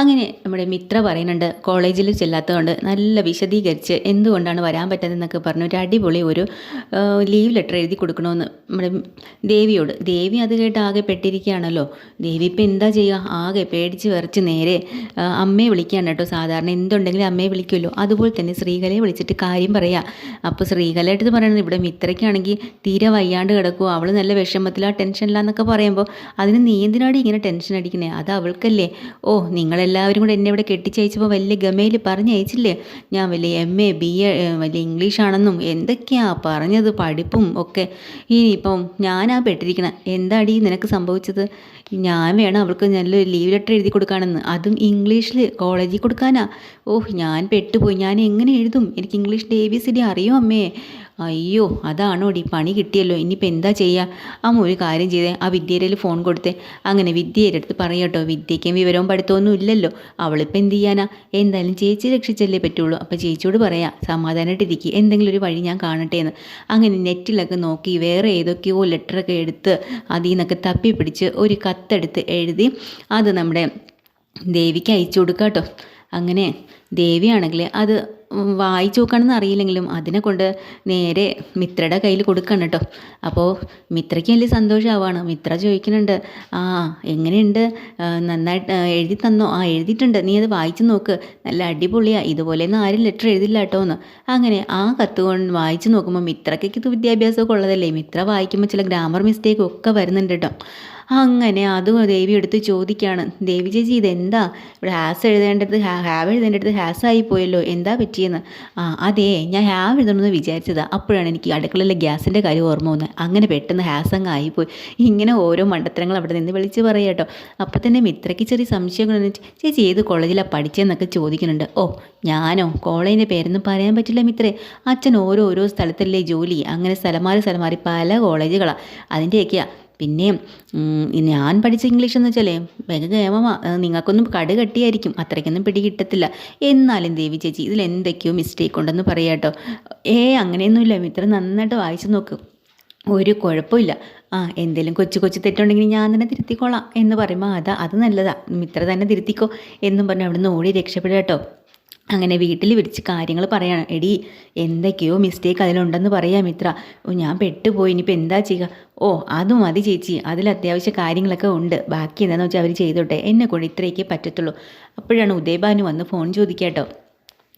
അങ്ങനെ നമ്മുടെ മിത്ര പറയുന്നുണ്ട് കോളേജിൽ ചെല്ലാത്തതുകൊണ്ട് നല്ല വിശദീകരിച്ച് എന്തുകൊണ്ടാണ് വരാൻ പറ്റുന്നതെന്നൊക്കെ പറഞ്ഞു. ഒരു അടിപൊളി ഒരു ലീവ് ലെറ്റർ എഴുതി കൊടുക്കണമെന്ന് നമ്മുടെ ദേവിയോട്. ദേവി അത് കേട്ട് ആകെ പെട്ടിരിക്കുകയാണല്ലോ. ദേവി ഇപ്പം എന്താ ചെയ്യുക? ആകെ പേടിച്ച് വിറച്ച് നേരെ അമ്മയെ വിളിക്കുകയാണ് കേട്ടോ. സാധാരണ എന്തുണ്ടെങ്കിലും അമ്മയെ വിളിക്കുമല്ലോ. അതുപോലെ തന്നെ ശ്രീകലയെ വിളിച്ചിട്ട് കാര്യം പറയാം. അപ്പോൾ ശ്രീകലയുടെ അടുത്ത് പറയുന്നത് ഇവിടെ മിത്രയ്ക്കാണെങ്കിൽ തീരെ വയ്യാണ്ട് കിടക്കുമോ അവൾ നല്ല വിഷമത്തിലാ ടെൻഷനിലാന്നൊക്കെ പറയുമ്പോൾ അതിന് നീ എന്തിനാണ് ഇങ്ങനെ ടെൻഷൻ അടിക്കണേ അത് അവൾക്കല്ലേ. ഓ നിങ്ങളെല്ലാവരും കൂടെ എന്നെ ഇവിടെ കെട്ടിച്ചയച്ചപ്പോൾ വലിയ ഗമയിൽ പറഞ്ഞയച്ചില്ലേ? ഞാൻ വലിയ എം എ ബി എ വലിയ ഇംഗ്ലീഷാണെന്നും എന്തൊക്കെയാ പറഞ്ഞത് പഠിപ്പും ഒക്കെ. ഇനിയിപ്പം ഞാനാ പെട്ടിരിക്കണം. എന്താടി നിനക്ക് സംഭവിച്ചത്? ഞാൻ വേണം അവൾക്ക് നല്ലൊരു ലീവ് ലെറ്റർ എഴുതി കൊടുക്കാനെന്ന്. അതും ഇംഗ്ലീഷിൽ കോളേജിൽ കൊടുക്കാനാ. ഓഹ് ഞാൻ പെട്ടുപോയി. ഞാൻ എങ്ങനെ എഴുതും? എനിക്ക് ഇംഗ്ലീഷിന്റെ എ ബി സി ഡി അറിയോ അമ്മേ? അയ്യോ അതാണോ ഡി പണി കിട്ടിയല്ലോ. ഇനിയിപ്പോൾ എന്താ ചെയ്യുക ആ ഒരു കാര്യം ചെയ്തേ. ആ വിദ്യയുടെ ഫോൺ കൊടുത്തേ. അങ്ങനെ വിദ്യയുടെ അടുത്ത് പറയട്ടോ വിദ്യയ്ക്കും വിവരവും പഠിത്തമൊന്നും ഇല്ലല്ലോ. അവളിപ്പോൾ എന്ത് ചെയ്യാനാ? എന്തായാലും ചേച്ചി രക്ഷിച്ചല്ലേ പറ്റുള്ളൂ. അപ്പോൾ ചേച്ചിയോട് പറയാം സമാധാനമായിട്ടിരിക്കുക എന്തെങ്കിലും ഒരു വഴി ഞാൻ കാണട്ടെ എന്ന്. അങ്ങനെ നെറ്റിലൊക്കെ നോക്കി വേറെ ഏതൊക്കെയോ ലെറ്ററൊക്കെ എടുത്ത് അതിൽ നിന്നൊക്കെ തപ്പി പിടിച്ച് ഒരു കത്തെടുത്ത് എഴുതി അത് നമ്മുടെ ദേവിക്ക് അയച്ചു കൊടുക്കാം കേട്ടോ. അങ്ങനെ ദേവിയാണെങ്കിൽ അത് വായിച്ചു നോക്കണമെന്ന് അറിയില്ലെങ്കിലും അതിനെ കൊണ്ട് നേരെ മിത്രയുടെ കയ്യിൽ കൊടുക്കണം കേട്ടോ. അപ്പോൾ മിത്രയ്ക്ക് വലിയ സന്തോഷമാവാണ്. മിത്ര ചോദിക്കുന്നുണ്ട് ആ എങ്ങനെയുണ്ട്? നന്നായിട്ട് എഴുതി തന്നോ? ആ എഴുതിയിട്ടുണ്ട്. നീ അത് വായിച്ചു നോക്ക്. നല്ല അടിപൊളിയാ. ഇതുപോലെയൊന്നും ആരും ലെറ്റർ എഴുതില്ല കേട്ടോ എന്ന്. അങ്ങനെ ആ കത്ത് കൊണ്ട് വായിച്ചു നോക്കുമ്പോൾ മിത്രയ്ക്ക് വിദ്യാഭ്യാസമൊക്കെ ഉള്ളതല്ലേ? മിത്ര വായിക്കുമ്പോൾ ചില ഗ്രാമർ മിസ്റ്റേക്കും ഒക്കെ വരുന്നുണ്ട് കേട്ടോ. അങ്ങനെ അതും ദേവി എടുത്ത് ചോദിക്കുകയാണ് ദേവി ചേച്ചി ഇതെന്താ? ഇവിടെ ഹാസ് എഴുതേണ്ടത് ഹാവ് എഴുതേണ്ടത് ഹാസ് ആയി പോയല്ലോ എന്താ പറ്റിയെന്ന്? ആ അതെ ഞാൻ ഹാവ് എഴുതണമെന്ന് വിചാരിച്ചതാ അപ്പോഴാണ് എനിക്ക് അടുക്കളയിലെ ഗ്യാസിന്റെ കാര്യം ഓർമ്മ വന്നത്. അങ്ങനെ പെട്ടെന്ന് ഹാസ് അങ്ങ് ആയിപ്പോയി. ഇങ്ങനെ ഓരോ മണ്ടത്തരങ്ങൾ അവിടെ നിന്ന് വിളിച്ച് പറയാം കേട്ടോ. അപ്പോൾ തന്നെ മിത്രയ്ക്ക് ചെറിയ സംശയം കൊണ്ട് വന്നിട്ട്, ചേച്ചി ഏത് കോളേജിലാണ് പഠിച്ചതെന്നൊക്കെ ചോദിക്കുന്നുണ്ട്. ഓ ഞാനോ? കോളേജിന്റെ പേരൊന്നും പറയാൻ പറ്റില്ല മിത്രേ. അച്ഛൻ ഓരോരോ ഓരോ സ്ഥലത്തല്ലേ ജോലി. അങ്ങനെ സ്ഥലം മാറി സ്ഥലം മാറി പല കോളേജുകളാണ് അതിന്റെയൊക്കെയാണ് പിന്നെ ഞാൻ പഠിച്ച ഇംഗ്ലീഷ് എന്ന് വെച്ചാലേ ഭയങ്കര കേമമാ നിങ്ങൾക്കൊന്നും കട് കട്ടിയായിരിക്കും. അത്രയ്ക്കൊന്നും പിടി കിട്ടത്തില്ല എന്നാലും ദേവി ചേച്ചി ഇതിൽ എന്തൊക്കെയോ മിസ്റ്റേക്ക് ഉണ്ടെന്ന് പറയാട്ടോ ഏ അങ്ങനെയൊന്നുമില്ല. മിത്ര നന്നായിട്ട് വായിച്ചു നോക്ക്. ഒരു കുഴപ്പമില്ല. ആ എന്തെങ്കിലും കൊച്ചു കൊച്ചു തെറ്റുണ്ടെങ്കിൽ ഞാൻ തന്നെ തിരുത്തിക്കോളാം എന്ന് പറയുമ്പോൾ അതാ അത് നല്ലതാ. മിത്ര തന്നെ തിരുത്തിക്കോ എന്നും പറഞ്ഞ് അവിടുന്ന് ഓടി രക്ഷപ്പെടുക കേട്ടോ. അങ്ങനെ വീട്ടിൽ വിളിച്ച് കാര്യങ്ങൾ പറയാണ്. എടി എന്തൊക്കെയോ മിസ്റ്റേക്ക് അതിലുണ്ടെന്ന് പറയാം മിത്ര. ഓ ഞാൻ പെട്ടുപോയി ഇനിയിപ്പോൾ എന്താ ചെയ്യുക? ഓ അത് മതി ചേച്ചി. അതിൽ അത്യാവശ്യ കാര്യങ്ങളൊക്കെ ഉണ്ട്. ബാക്കി എന്താണെന്ന് വെച്ചാൽ അവർ ചെയ്തോട്ടെ. എന്നെ കൊണ്ട് ഇത്രയൊക്കെ പറ്റത്തുള്ളൂ. അപ്പോഴാണ് ഉദയഭാനു വന്ന് ഫോൺ ചോദിക്കാട്ടോ. കേട്ടോ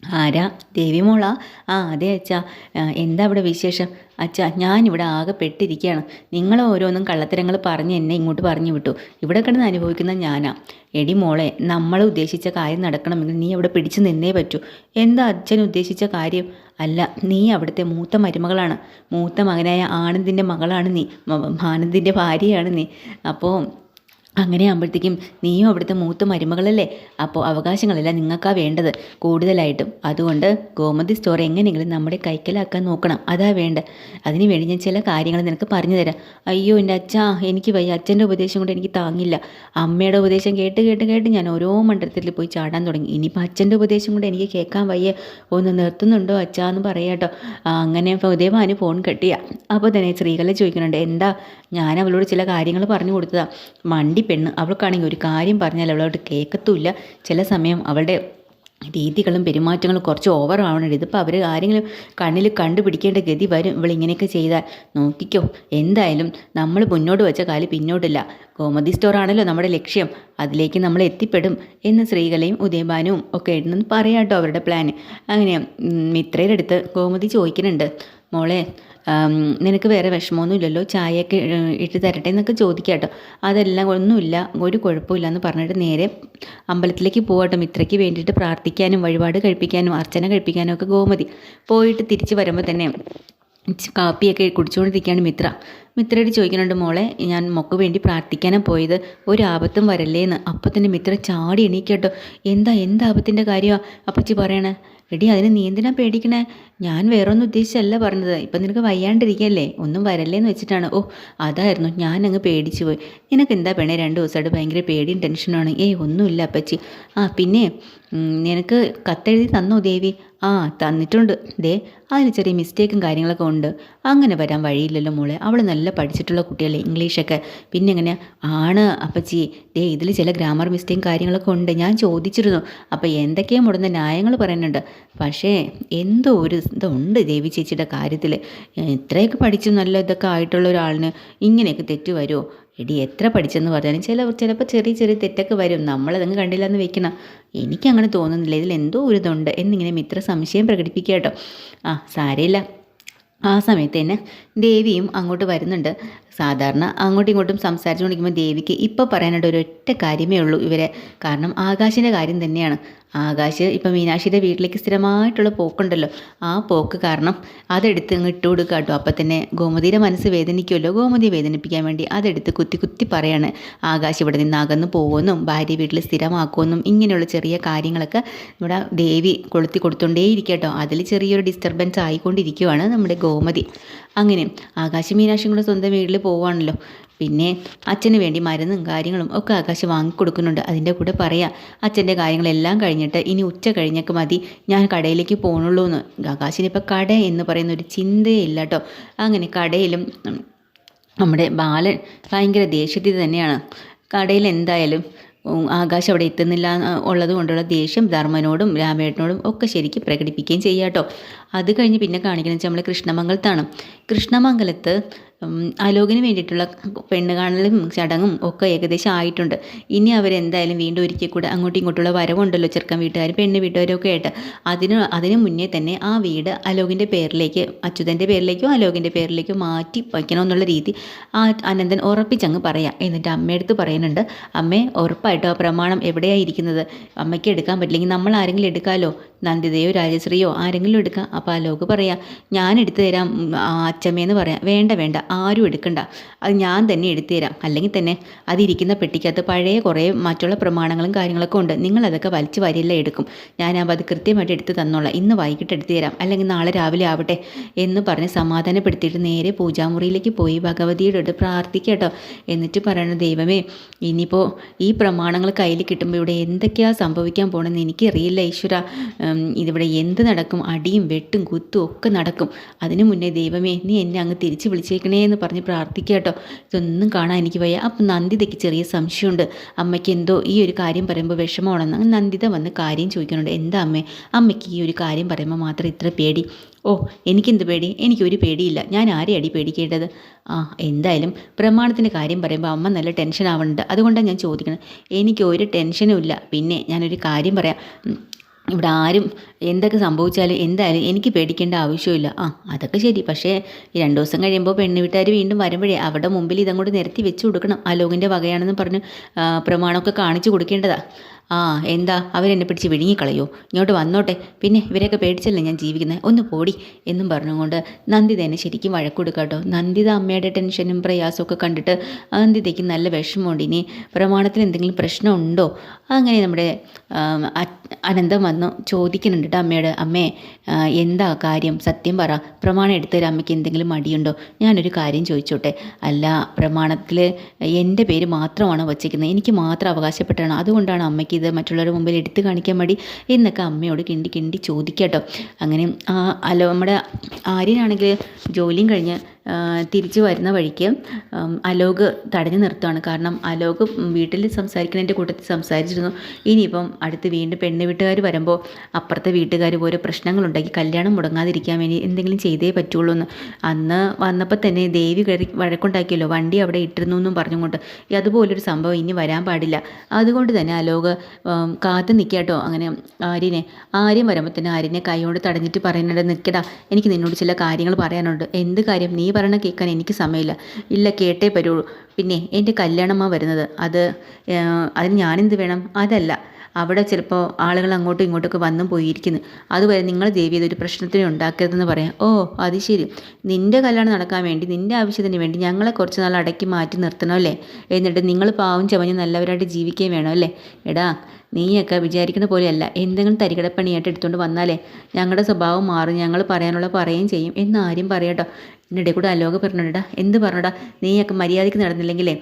ആരാ? ദേവിമോള? ആ അതെ അച്ഛാ. എന്താ ഇവിടെ വിശേഷം? അച്ഛാ ഞാനിവിടെ ആകെ പെട്ടിരിക്കുകയാണ്. നിങ്ങൾ ഓരോന്നും കള്ളത്തരങ്ങൾ പറഞ്ഞ് എന്നെ ഇങ്ങോട്ട് പറഞ്ഞു വിട്ടു. ഇവിടെ കിടന്ന് അനുഭവിക്കുന്ന ഞാനാ. എടി മോളെ നമ്മൾ ഉദ്ദേശിച്ച കാര്യം നടക്കണമെങ്കിൽ നീ അവിടെ പിടിച്ചു നിന്നേ പറ്റൂ. എന്താ അച്ഛൻ ഉദ്ദേശിച്ച കാര്യം? അല്ല നീ അവിടുത്തെ മൂത്ത മരുമകളാണ്. മൂത്ത മകനായ ആനന്ദിന്റെ മകളാണ് നീ. ആനന്ദിന്റെ ഭാര്യയാണ് നീ. അപ്പോൾ അങ്ങനെ ആകുമ്പോഴത്തേക്കും നീയും അവിടുത്തെ മൂത്ത മരുമകളല്ലേ? അപ്പോൾ അവകാശങ്ങളല്ല നിങ്ങൾക്കാ വേണ്ടത്. കൂടുതലായിട്ടും. അതുകൊണ്ട് ഗോമതി സ്റ്റോർ എങ്ങനെയെങ്കിലും നമ്മുടെ കൈക്കലാക്കാൻ നോക്കണം. അതാ വേണ്ട അതിന് വേണ്ടി ഞാൻ ചില കാര്യങ്ങൾ നിനക്ക് പറഞ്ഞു തരാം. അയ്യോ എന്റെ അച്ഛാ എനിക്ക് വയ്യ. അച്ഛന്റെ ഉപദേശം കൊണ്ട് എനിക്ക് താങ്ങില്ല. അമ്മയുടെ ഉപദേശം കേട്ട് കേട്ട് കേട്ട് ഞാൻ ഓരോ മണ്ഡലത്തിൽ പോയി ചാടാൻ തുടങ്ങി. ഇനിയിപ്പോൾ അച്ഛന്റെ ഉപദേശം കൊണ്ട് എനിക്ക് കേൾക്കാൻ വയ്യ. ഒന്ന് നിർത്തുന്നുണ്ടോ അച്ഛാ എന്ന് പറയാട്ടോ അങ്ങനെ ഉദയവാന് ഫോൺ കെട്ടിയ. അപ്പോൾ തന്നെ സ്ത്രീകളെ ചോദിക്കുന്നുണ്ട് എന്താ? ഞാൻ അവളോട് ചില കാര്യങ്ങൾ പറഞ്ഞു കൊടുത്തതാ. മണ്ടി പെണ്ണ്. അവൾക്കാണെങ്കിൽ ഒരു കാര്യം പറഞ്ഞാൽ അവളോട് കേൾക്കത്തുമില്ല. ചില സമയം അവളുടെ രീതികളും പെരുമാറ്റങ്ങളും കുറച്ച് ഓവർ ആവണത് ഇതിപ്പോൾ അവർ ആരെങ്കിലും കണ്ണിൽ കണ്ടുപിടിക്കേണ്ട ഗതി വരും. ഇവളിങ്ങനെയൊക്കെ ചെയ്താൽ നോക്കിക്കോ. എന്തായാലും നമ്മൾ മുന്നോട്ട് വെച്ച കാൽ പിന്നോട്ടില്ല. ഗോമതി സ്റ്റോറാണല്ലോ നമ്മുടെ ലക്ഷ്യം. അതിലേക്ക് നമ്മൾ എത്തിപ്പെടും എന്ന് ശ്രീകലയും ഉദയഭാനുവും ഒക്കെ ഇടുന്നെന്ന് പറയാം കേട്ടോ അവരുടെ പ്ലാൻ അങ്ങനെ മിത്രയുടെ അടുത്ത് ഗോമതി ചോദിക്കുന്നുണ്ട്. മോളെ നിനക്ക് വേറെ വിഷമമൊന്നും ഇല്ലല്ലോ ചായയൊക്കെ ഇട്ട് തരട്ടെ എന്നൊക്കെ ചോദിക്കാം കേട്ടോ അതെല്ലാം ഒന്നുമില്ല. ഒരു കുഴപ്പമില്ല എന്ന് പറഞ്ഞിട്ട് നേരെ അമ്പലത്തിലേക്ക് പോകട്ടോ മിത്രയ്ക്ക് വേണ്ടിയിട്ട് പ്രാർത്ഥിക്കാനും വഴിപാട് കഴിപ്പിക്കാനും അർച്ചന കഴിപ്പിക്കാനും ഒക്കെ ഗോമതി. പോയിട്ട് തിരിച്ച് വരുമ്പോൾ തന്നെ കാപ്പിയൊക്കെ കുടിച്ചുകൊണ്ടിരിക്കുകയാണ് മിത്ര. മിത്രയോട് ചോദിക്കുന്നുണ്ട് മോളെ ഞാൻ മൊക്ക് വേണ്ടി പ്രാർത്ഥിക്കാനാണ് പോയത്. ഒരു ആപത്തും വരല്ലേ എന്ന് അപ്പോൾ തന്നെ മിത്ര ചാടി എണീക്കട്ടോ എന്താ എന്താ ആപത്തിന്റെ കാര്യമാണ് അപ്പച്ചി പറയണേ എടി അതിന് നീ എന്തിനാ പേടിക്കണേ? ഞാൻ വേറൊന്നും ഉദ്ദേശിച്ചല്ല പറഞ്ഞത്. ഇപ്പം നിനക്ക് വയ്യാണ്ടിരിക്കല്ലേ? ഒന്നും വരല്ലേന്ന് വെച്ചിട്ടാണ്. ഓ അതായിരുന്നു. ഞാൻ അങ്ങ് പേടിച്ചു പോയി. നിനക്ക് എന്താ പെണ്ണേ? രണ്ട് ദിവസമായിട്ട് ഭയങ്കര പേടിയും ടെൻഷനുമാണ് ഏയ് ഒന്നുമില്ല അപ്പച്ചി. ആ പിന്നെ നിനക്ക് കത്തെഴുതി തന്നോ ദേവി? ആ തന്നിട്ടുണ്ട്. ദേ അതിന് ചെറിയ മിസ്റ്റേക്കും കാര്യങ്ങളൊക്കെ ഉണ്ട്. അങ്ങനെ വരാൻ വഴിയില്ലല്ലോ മോളെ. അവൾ നല്ല പഠിച്ചിട്ടുള്ള കുട്ടികളെ ഇംഗ്ലീഷൊക്കെ. പിന്നെ എങ്ങനെ ആണ് അപ്പച്ചി. ദേ ഇതിൽ ചില ഗ്രാമർ മിസ്റ്റേക്കും കാര്യങ്ങളൊക്കെ ഉണ്ട്. ഞാൻ ചോദിച്ചിരുന്നു. അപ്പോൾ എന്തൊക്കെയോ മുടന്ന ന്യായങ്ങൾ പറയുന്നുണ്ട്. പക്ഷേ എന്തോ ഒരു ഇതുണ്ട് ദേവി ചേച്ചിയുടെ കാര്യത്തിൽ ഇത്രയൊക്കെ പഠിച്ചു നല്ല ഇതൊക്കെ ആയിട്ടുള്ള ഒരാളിന് ഇങ്ങനെയൊക്കെ തെറ്റ് വരുമോ എടി എത്ര പഠിച്ചെന്ന് പറഞ്ഞാലും ചില ചിലപ്പോൾ ചെറിയ ചെറിയ തെറ്റൊക്കെ വരും. നമ്മളതങ്ങ് കണ്ടില്ല എന്ന് വെക്കണം. എനിക്കങ്ങനെ തോന്നുന്നില്ല. ഇതിൽ എന്തോ ഒരു ഇതുണ്ട്. എന്നിങ്ങനെ മിത്ര സംശയം പ്രകടിപ്പിക്കുക കേട്ടോ. ആ സാരയില്ല. ആ സമയത്ത് തന്നെ ദേവിയും അങ്ങോട്ട് വരുന്നുണ്ട്. സാധാരണ അങ്ങോട്ടും ഇങ്ങോട്ടും സംസാരിച്ചുകൊണ്ടിരിക്കുമ്പോൾ ദേവിക്ക് ഇപ്പോൾ പറയാനായിട്ട് ഒരൊറ്റ കാര്യമേ ഉള്ളൂ ഇവരെ. കാരണം ആകാശിന്റെ കാര്യം തന്നെയാണ്. ആകാശ് ഇപ്പം മീനാക്ഷിയുടെ വീട്ടിലേക്ക് സ്ഥിരമായിട്ടുള്ള പോക്കുണ്ടല്ലോ. ആ പോക്ക് കാരണം അതെടുത്ത് അങ്ങ് ഇട്ട് കൊടുക്കുക കേട്ടോ. അപ്പം തന്നെ ഗോമതിയുടെ മനസ്സ് വേദനിക്കുമല്ലോ. ഗോമതിയെ വേദനിപ്പിക്കാൻ വേണ്ടി അതെടുത്ത് കുത്തി കുത്തി പറയാണ്. ആകാശ് ഇവിടെ നിന്ന് അകന്ന് പോകുമെന്നും ഭാര്യ വീട്ടിൽ സ്ഥിരമാക്കുമെന്നും ഇങ്ങനെയുള്ള ചെറിയ കാര്യങ്ങളൊക്കെ ഇവിടെ ദേവി കൊളുത്തി കൊടുത്തോണ്ടേയിരിക്കുക കേട്ടോ. അതിൽ ചെറിയൊരു ഡിസ്റ്റർബൻസ് ആയിക്കൊണ്ടിരിക്കുവാണ് നമ്മുടെ ഗോമതി. അങ്ങനെ ആകാശ് മീനാക്ഷിയും കൂടെ സ്വന്തം വീട്ടിൽ പോവുകയാണല്ലോ പിന്നെ അച്ഛന് വേണ്ടി മരുന്നും കാര്യങ്ങളും ഒക്കെ ആകാശ് വാങ്ങിക്കൊടുക്കുന്നുണ്ട്. അതിന്റെ കൂടെ പറയാം അച്ഛന്റെ കാര്യങ്ങളെല്ലാം കഴിഞ്ഞിട്ട് ഇനി ഉച്ച കഴിഞ്ഞൊക്കെ മതി ഞാൻ കടയിലേക്ക് പോകണുള്ളൂ എന്ന് ആകാശിനിപ്പോൾ കട എന്ന് പറയുന്ന ഒരു ചിന്തയേ ഇല്ല കേട്ടോ അങ്ങനെ കടയിലും നമ്മുടെ ബാലൻ ഭയങ്കര ദേഷ്യത്തിൽ തന്നെയാണ്. കടയിൽ എന്തായാലും ആകാശ അവിടെ എത്തുന്നില്ല ഉള്ളത് കൊണ്ടുള്ള ദേഷ്യം ധർമ്മനോടും രാമേട്ടനോടും ഒക്കെ ശരിക്കും പ്രകടിപ്പിക്കുകയും ചെയ്യാം കേട്ടോ അത് കഴിഞ്ഞ് പിന്നെ കാണിക്കുന്നത് നമ്മൾ കൃഷ്ണമംഗലത്താണ്. കൃഷ്ണമംഗലത്ത് അലോകിന് വേണ്ടിയിട്ടുള്ള പെണ്ണ് കാണലും ചടങ്ങും ഒക്കെ ഏകദേശം ആയിട്ടുണ്ട്. ഇനി അവരെന്തായാലും വീണ്ടും ഒരിക്കൽ കൂടെ അങ്ങോട്ടും ഇങ്ങോട്ടുള്ള വരവുണ്ടല്ലോ ചെറുക്കൻ വീട്ടുകാരും പെണ്ണ് വീട്ടുകാരും ഒക്കെ ആയിട്ട്. അതിന് അതിന് മുന്നേ തന്നെ ആ വീട് അലോകിന്റെ പേരിലേക്ക് അച്യുതന്റെ പേരിലേക്കോ അലോകിന്റെ പേരിലേക്കോ മാറ്റി വയ്ക്കണമെന്നുള്ള രീതി ആ അനന്തൻ ഉറപ്പിച്ചങ്ങ് പറയാം. എന്നിട്ട് അമ്മയടുത്ത് പറയുന്നുണ്ട് അമ്മേ ഉറപ്പായിട്ടും ആ പ്രമാണം എവിടെയാണ് ഇരിക്കുന്നത് അമ്മയ്ക്ക് എടുക്കാൻ പറ്റില്ലെങ്കിൽ നമ്മൾ ആരെങ്കിലും എടുക്കാമല്ലോ നന്ദിതയോ രാജശ്രീയോ ആരെങ്കിലും എടുക്കാം? അപ്പോൾ അലോക് പറയാം ഞാൻ എടുത്തു തരാം അച്ഛമ്മേന്ന് പറയാം. വേണ്ട വേണ്ട. ആരും എടുക്കണ്ട. അത് ഞാൻ തന്നെ എടുത്തു തരാം അല്ലെങ്കിൽ തന്നെ അതിരിക്കുന്ന പെട്ടിക്കകത്ത് പഴയ കുറേ മറ്റുള്ള പ്രമാണങ്ങളും കാര്യങ്ങളൊക്കെ ഉണ്ട്. നിങ്ങൾ അതൊക്കെ വലിച്ചു വരില്ല എടുക്കും. ഞാനാകുമ്പോൾ അത് കൃത്യമായിട്ട് എടുത്തു തന്നോളാം. ഇന്ന് വൈകിട്ട് എടുത്തു തരാം അല്ലെങ്കിൽ നാളെ രാവിലെ ആവട്ടെ എന്ന് പറഞ്ഞ് സമാധാനപ്പെടുത്തിയിട്ട് നേരെ പൂജാമുറിയിലേക്ക് പോയി ഭഗവതിയുടെ അടുത്ത് പ്രാർത്ഥിക്കട്ടോ എന്നിട്ട് പറയണ ദൈവമേ ഇനിയിപ്പോൾ ഈ പ്രമാണങ്ങൾ കയ്യിൽ കിട്ടുമ്പോൾ ഇവിടെ എന്തൊക്കെയാണ് സംഭവിക്കാൻ പോകണമെന്ന് എനിക്കറിയില്ല ഈശ്വര. ഇതിവിടെ എന്ത് നടക്കും? അടിയും വെട്ടും കുത്തും ഒക്കെ നടക്കും. അതിനു മുന്നേ ദൈവമേ നീ എന്നെ അങ്ങ് തിരിച്ചു വിളിച്ചേക്കണേ. എന്ന് പറഞ്ഞ് പ്രാർത്ഥിക്കുക കേട്ടോ. ഇതൊന്നും കാണാൻ എനിക്ക് വയ്യ. അപ്പം നന്ദിതയ്ക്ക് ചെറിയ സംശയമുണ്ട്. അമ്മയ്ക്ക് എന്തോ ഈ ഒരു കാര്യം പറയുമ്പോൾ വിഷമമാണെന്ന് നന്ദിത വന്ന് കാര്യം ചോദിക്കുന്നുണ്ട്. എന്താ അമ്മേ? അമ്മയ്ക്ക് ഈ ഒരു കാര്യം പറയുമ്പോൾ മാത്രം ഇത്ര പേടി. ഓ എനിക്കെന്ത് പേടി? എനിക്കൊരു പേടിയില്ല. ഞാൻ ആരെയടി പേടിക്കേണ്ടത്? ആ എന്തായാലും പ്രമാണത്തിന്റെ കാര്യം പറയുമ്പോൾ അമ്മ നല്ല ടെൻഷൻ ആവുന്നുണ്ട് അതുകൊണ്ടാണ് ഞാൻ ചോദിക്കുന്നത്. എനിക്ക് ഒരു ടെൻഷനും ഇല്ല. പിന്നെ ഞാനൊരു കാര്യം പറയാം. ഇവിടെ ആരും എന്തൊക്കെ സംഭവിച്ചാലും എന്തായാലും എനിക്ക് പേടിക്കേണ്ട ആവശ്യമില്ല. ആ അതൊക്കെ ശരി. പക്ഷേ രണ്ട് ദിവസം കഴിയുമ്പോൾ പെണ്ണ് വീട്ടുകാർ വീണ്ടും വരുമ്പോഴേ അവിടെ മുമ്പിൽ ഇതങ്ങോട്ട് നിരത്തി വെച്ച് കൊടുക്കണം. അലോകിന്റെ വകയാണെന്ന് പറഞ്ഞ് പ്രമാണമൊക്കെ കാണിച്ചു കൊടുക്കേണ്ടതാ. ആ എന്താ? അവരെന്നെ പിടിച്ച് വിഴുങ്ങിക്കളയോ? ഇങ്ങോട്ട് വന്നോട്ടെ. പിന്നെ ഇവരെയൊക്കെ പേടിച്ചല്ലേ ഞാൻ ജീവിക്കുന്നത് ഒന്ന് പോടി എന്നും പറഞ്ഞുകൊണ്ട് നന്ദിത എന്നെ ശരിക്കും വഴക്കൊടുക്കാട്ടോ. കേട്ടോ നന്ദിത അമ്മയുടെ ടെൻഷനും പ്രയാസമൊക്കെ കണ്ടിട്ട് നന്ദിതയ്ക്ക് നല്ല വിഷമമുണ്ട്. ഇനി പ്രമാണത്തിന് എന്തെങ്കിലും പ്രശ്നമുണ്ടോ? അങ്ങനെ നമ്മുടെ അനന്തം വന്നു ചോദിക്കുന്നുണ്ട് കേട്ടോ അമ്മയോട്. അമ്മേ എന്താ കാര്യം? സത്യം പറ. പ്രമാണം എടുത്തരാൻ അമ്മയ്ക്ക് എന്തെങ്കിലും മടിയുണ്ടോ? ഞാനൊരു കാര്യം ചോദിച്ചോട്ടെ. അല്ല പ്രമാണത്തിൽ എന്റെ പേര് മാത്രമാണ് വച്ചേക്കുന്നത് എനിക്ക് മാത്രം അവകാശപ്പെട്ടാണ് അതുകൊണ്ടാണ് അമ്മയ്ക്ക് ഇത് മറ്റുള്ളവരുടെ മുമ്പിൽ എടുത്തു കാണിക്കാൻ മടി എന്നൊക്കെ അമ്മയോട് കിണ്ടി കിണ്ടി ചോദിക്കട്ടോ. അങ്ങനെ ആ അല്ല നമ്മുടെ ആര്യനാണെങ്കിൽ ജോലിയും കഴിഞ്ഞ് തിരിച്ചു വരുന്ന വഴിക്ക് അലോക് തടഞ്ഞു നിർത്തുകയാണ് കാരണം അലോക് വീട്ടിൽ സംസാരിക്കുന്നതിന്റെ കൂട്ടത്തിൽ സംസാരിച്ചിരുന്നു. ഇനിയിപ്പം അടുത്ത് വീണ്ടും പെണ്ണ് വീട്ടുകാർ വരുമ്പോൾ അപ്പുറത്തെ വീട്ടുകാർ ഓരോ പ്രശ്നങ്ങളുണ്ടാക്കി കല്യാണം മുടങ്ങാതിരിക്കാൻ വേണ്ടി എന്തെങ്കിലും ചെയ്തേ പറ്റുള്ളൂ എന്ന്. അന്ന് വന്നപ്പോൾ തന്നെ ദേവി കയറി വഴക്കുണ്ടാക്കിയല്ലോ. വണ്ടി അവിടെ ഇട്ടിരുന്നു എന്നും പറഞ്ഞുകൊണ്ട്. അതുപോലൊരു സംഭവം ഇനി വരാൻ പാടില്ല. അതുകൊണ്ട് തന്നെ അലോക് കാത്തു നിൽക്കാട്ടോ അങ്ങനെ ആര്യനെ ആര്യം വരുമ്പോൾ തന്നെ ആര്യനെ കൈകൊണ്ട് തടഞ്ഞിട്ട് പറയുന്നുണ്ട് നിൽക്കടാ എനിക്ക് നിന്നോട് ചില കാര്യങ്ങൾ പറയാനുണ്ട്. എന്ത് കാര്യം നീ പറയണ കേൾക്കാൻ എനിക്ക് സമയമില്ല. ഇല്ല കേട്ടേ പറ്റുള്ളൂ. പിന്നെ എന്റെ കല്യാണമാണ് വരുന്നത്. അത് അതിന് ഞാനെന്ത് വേണം? അതല്ല. അവിടെ ചിലപ്പോൾ ആളുകൾ അങ്ങോട്ടും ഇങ്ങോട്ടൊക്കെ വന്നും പോയിരിക്കുന്നു. അതുവരെ നിങ്ങൾ ദേവി ഇതൊരു പ്രശ്നത്തിന് ഉണ്ടാക്കരുതെന്ന് പറയാം. ഓ അത് ശരി. നിന്റെ കല്യാണം നടക്കാൻ വേണ്ടി നിന്റെ ആവശ്യത്തിന് വേണ്ടി ഞങ്ങളെ കുറച്ച് നാൾ അടക്കി മാറ്റി നിർത്തണം അല്ലേ? എന്നിട്ട് നിങ്ങൾ പാവം ചമഞ്ഞ് നല്ലവരായിട്ട് ജീവിക്കുകയും വേണം അല്ലേ? എടാ നീയൊക്കെ വിചാരിക്കുന്ന പോലെയല്ല. എന്തെങ്കിലും തരികിടപ്പണിയായിട്ട് എടുത്തുകൊണ്ട് വന്നാലേ ഞങ്ങളുടെ സ്വഭാവം മാറും. ഞങ്ങൾ പറയാനുള്ള പറയുകയും ചെയ്യും. എന്ന് ആരും പറയട്ടോ എന്നിടെ കൂടെ അലോക പറഞ്ഞിട്ടാ. എന്ത് പറഞ്ഞടാ? നീയൊക്കെ മര്യാദയ്ക്ക് നടന്നില്ലെങ്കിലേ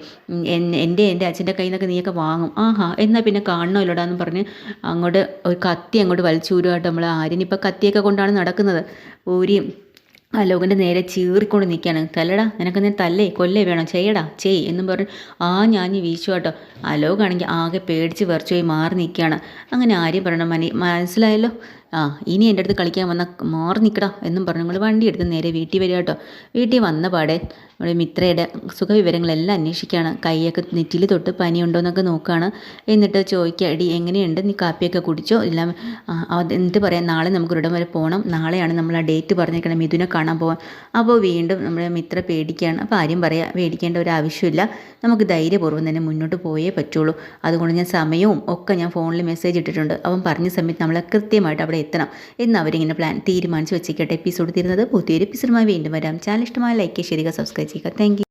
എൻ- എന്റെ എന്റെ അച്ഛന്റെ കയ്യിൽ നിന്നൊക്കെ നീയൊക്കെ വാങ്ങും. ആഹാ എന്നാൽ പിന്നെ കാണണമല്ലോടാ എന്ന് പറഞ്ഞ് അങ്ങോട്ട് ഒരു കത്തി അങ്ങോട്ട് വലിച്ചൂരുമായിട്ട് നമ്മൾ ആര്യനിപ്പോൾ കത്തിയൊക്കെ കൊണ്ടാണ് നടക്കുന്നത്. ഊരിയും അലോകന്റെ നേരെ ചീറിക്കൊണ്ട് നിൽക്കുകയാണ് തല്ലടാ നിനക്ക് നീ തല്ലേ കൊല്ലേ വേണം ചെയ്യടാ ചെയ് എന്നും പറഞ്ഞ് ആ ഞാൻ വീശു കേട്ടോ അലോകാണെങ്കിൽ ആകെ പേടിച്ച് വെറച്ചുപോയി മാറി നിൽക്കുകയാണ് അങ്ങനെ ആര്യം പറയണം മനി മനസ്സിലായല്ലോ? ആ ഇനി എന്റെ അടുത്ത് കളിക്കാൻ വന്ന മാറി നിൽക്കടാ എന്നും പറഞ്ഞു നിങ്ങൾ വണ്ടി എടുത്ത് നേരെ വീട്ടിൽ വരിക കേട്ടോ. വീട്ടിൽ വന്ന പാടെ നമ്മുടെ മിത്രയുടെ സുഖവിവരങ്ങളെല്ലാം അന്വേഷിക്കുകയാണ്. കൈയൊക്കെ നെറ്റിൽ തൊട്ട് പനിയുണ്ടോ എന്നൊക്കെ നോക്കുകയാണ്. എന്നിട്ട് ചോദിക്കുക എടി എങ്ങനെയുണ്ട്? നീ കാപ്പിയൊക്കെ കുടിച്ചോ? എല്ലാം എന്ത് പറയാം നാളെ നമുക്ക് ഒരിടം വരെ പോകണം നാളെയാണ് നമ്മൾ ആ ഡേറ്റ് പറഞ്ഞേക്കണം മിഥുനെ കാണാൻ പോകാൻ അപ്പോൾ വീണ്ടും നമ്മുടെ മിത്ര പേടിക്കുകയാണ്. അപ്പോൾ ആരും പറയാം പേടിക്കേണ്ട ഒരു ആവശ്യമില്ല. നമുക്ക് ധൈര്യപൂർവം തന്നെ മുന്നോട്ട് പോയേ പറ്റുള്ളൂ. അതുകൊണ്ട് ഞാൻ സമയവും ഒക്കെ ഞാൻ ഫോണിൽ മെസ്സേജ് ഇട്ടിട്ടുണ്ട്. അവൻ പറഞ്ഞ സമയത്ത് നമ്മളെ കൃത്യമായിട്ട് അവിടെ എത്തണം എന്ന് അവരിങ്ങനെ പ്ലാൻ തീരുമാനിച്ച് വെച്ചിരിക്കട്ടെ. എപ്പിസോഡ് തീരുന്നത് പുതിയൊരു എപ്പിസോഡുമായി വീണ്ടും വരാം. ചാനൽ ഇഷ്ടമായ ലൈക്ക് ചെയ്യുക സബ്സ്ക്രൈബ് ചെയ്യുക. താങ്ക്